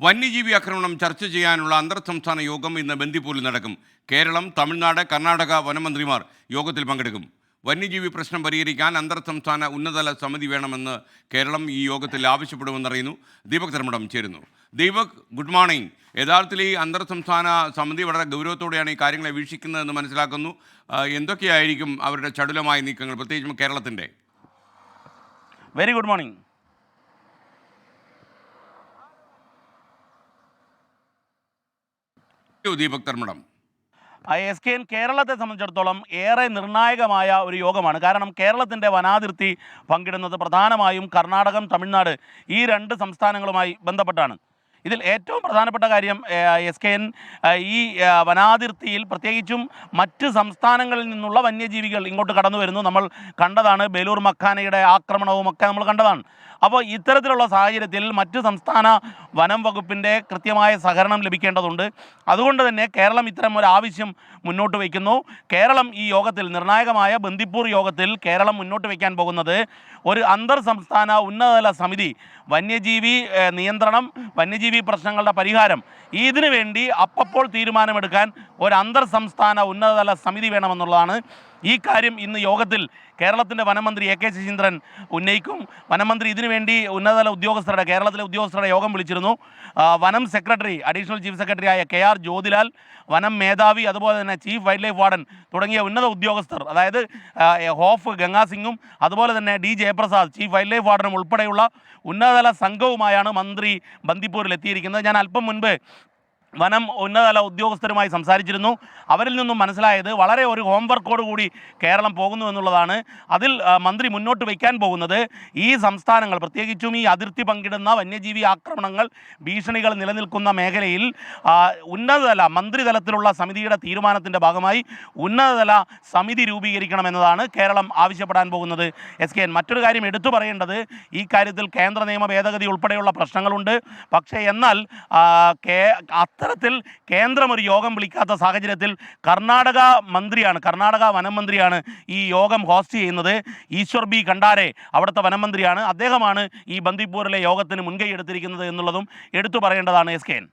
വന്യജീവി ആക്രമണം ചർച്ച ചെയ്യാനുള്ള അന്തർ സംസ്ഥാന യോഗം ഇന്ന് ബന്ദിപ്പൂരിൽ നടക്കും. കേരളം തമിഴ്നാട് കർണാടക വനമന്ത്രിമാർ യോഗത്തിൽ പങ്കെടുക്കും. വന്യജീവി പ്രശ്നം പരിഹരിക്കാൻ അന്തർ സംസ്ഥാന ഉന്നതതല സമിതി വേണമെന്ന് കേരളം ഈ യോഗത്തിൽ ആവശ്യപ്പെടുമെന്നറിയുന്നു. ദീപക് ധർമ്മടം ചേരുന്നു. Deepak good morning. യഥാർത്ഥത്തിൽ ഈ അന്തർ സംസ്ഥാന സമിതി വളരെ ഗൗരവത്തോടെയാണ് ഈ കാര്യങ്ങളെ വീക്ഷിക്കുന്നതെന്ന് മനസ്സിലാക്കുന്നു. എന്തൊക്കെയായിരിക്കും അവരുടെ ചടുലമായ നീക്കങ്ങൾ പ്രത്യേകിച്ചും കേരളത്തിന്റെ? Very good morning Deepak കർമ്മടം S K N കേരളത്തെ സംബന്ധിച്ചിടത്തോളം ഏറെ നിർണായകമായ ഒരു യോഗമാണ്. കാരണം കേരളത്തിന്റെ വനാതിർത്തി പങ്കിടുന്നത് പ്രധാനമായും കർണാടകം തമിഴ്നാട് ഈ രണ്ട് സംസ്ഥാനങ്ങളുമായി ബന്ധപ്പെട്ടാണ്. ഇതിൽ ഏറ്റവും പ്രധാനപ്പെട്ട കാര്യം എസ് കെ എൻ ഈ വനാതിർത്തിയിൽ പ്രത്യേകിച്ചും മറ്റ് സംസ്ഥാനങ്ങളിൽ നിന്നുള്ള വന്യജീവികൾ ഇങ്ങോട്ട് കടന്നു വരുന്നു നമ്മൾ കണ്ടതാണ് ബേലൂർ മക്കാനയുടെ ആക്രമണവും ഒക്കെ നമ്മൾ കണ്ടതാണ്. അപ്പോൾ ഇത്തരത്തിലുള്ള സാഹചര്യത്തിൽ മറ്റ് സംസ്ഥാന വനം വകുപ്പിന്റെ കൃത്യമായ സഹകരണം ലഭിക്കേണ്ടതുണ്ട്. അതുകൊണ്ട് തന്നെ കേരളം ഇത്തരം ഒരു ആവശ്യം മുന്നോട്ട് വയ്ക്കുന്നു. കേരളം ഈ യോഗത്തിൽ നിർണായകമായ ബന്ദിപ്പൂർ യോഗത്തിൽ കേരളം മുന്നോട്ട് വയ്ക്കാൻ പോകുന്നത് ഒരു അന്തർ സംസ്ഥാന ഉന്നതതല സമിതി വന്യജീവി നിയന്ത്രണം വന്യജീവി പ്രശ്നങ്ങളുടെ പരിഹാരം. ഇതിനു വേണ്ടി അപ്പപ്പോൾ തീരുമാനമെടുക്കാൻ ഒരു അന്തർ സംസ്ഥാന ഉന്നതതല സമിതി വേണമെന്നുള്ളതാണ് ഈ കാര്യം ഇന്ന് യോഗത്തിൽ കേരളത്തിന്റെ വനമന്ത്രി എ കെ ശശീന്ദ്രൻ ഉന്നയിക്കും. വനമന്ത്രി ഇതിനുവേണ്ടി ഉന്നതതല ഉദ്യോഗസ്ഥരുടെ കേരളത്തിലെ ഉദ്യോഗസ്ഥരുടെ യോഗം വിളിച്ചിരുന്നു. വനം സെക്രട്ടറി അഡീഷണൽ ചീഫ് സെക്രട്ടറി ആയ കെ ആർ ജ്യോതിലാൽ വനം മേധാവി അതുപോലെ തന്നെ ചീഫ് വൈൽഡ് ലൈഫ് വാർഡൻ തുടങ്ങിയ ഉന്നത ഉദ്യോഗസ്ഥർ അതായത് ഹോഫ് ഗംഗാസിംഗും അതുപോലെ തന്നെ D Jayaprasad chief wildlife വാർഡനും ഉൾപ്പെടെയുള്ള ഉന്നതതല സംഘവുമായാണ് മന്ത്രി ബന്ദിപ്പൂരിൽ എത്തിയിരിക്കുന്നത്. ഞാൻ അല്പം മുൻപ് വനം ഉന്നതതല ഉദ്യോഗസ്ഥരുമായി സംസാരിച്ചിരുന്നു. അവരിൽ നിന്നും മനസ്സിലായത് വളരെ ഒരു ഹോംവർക്കോട് കൂടി കേരളം പോകുന്നു എന്നുള്ളതാണ്. അതിൽ മന്ത്രി മുന്നോട്ട് വയ്ക്കാൻ പോകുന്നത് ഈ സംസ്ഥാനങ്ങൾ പ്രത്യേകിച്ചും ഈ അതിർത്തി പങ്കിടുന്ന വന്യജീവി ആക്രമണങ്ങൾ ഭീഷണികൾ നിലനിൽക്കുന്ന മേഖലയിൽ ഉന്നതതല മന്ത്രിതലത്തിലുള്ള സമിതിയുടെ തീരുമാനത്തിന്റെ ഭാഗമായി ഉന്നതതല സമിതി രൂപീകരിക്കണമെന്നതാണ് കേരളം ആവശ്യപ്പെടാൻ പോകുന്നത്. എസ് കെ എൻ മറ്റൊരു കാര്യം എടുത്തു പറയേണ്ടത് ഈ കാര്യത്തിൽ കേന്ദ്ര നിയമ ഭേദഗതി ഉൾപ്പെടെയുള്ള പ്രശ്നങ്ങളുണ്ട്. പക്ഷേ എന്നാൽ കേ അത്തരത്തിൽ കേന്ദ്രം ഒരു യോഗം വിളിക്കാത്ത സാഹചര്യത്തിൽ കർണാടക മന്ത്രിയാണ് കർണാടക വനമന്ത്രിയാണ് ഈ യോഗം ഹോസ്റ്റ് ചെയ്യുന്നത്. ഈശ്വർ ബി കണ്ടാരെ അവിടുത്തെ വനമന്ത്രിയാണ് അദ്ദേഹമാണ് ഈ ബന്ദിപ്പൂരിലെ യോഗത്തിന് മുൻകൈ എടുത്തിരിക്കുന്നത് എന്നുള്ളതും എടുത്തു പറയേണ്ടതാണ് എസ് കെ എൻ.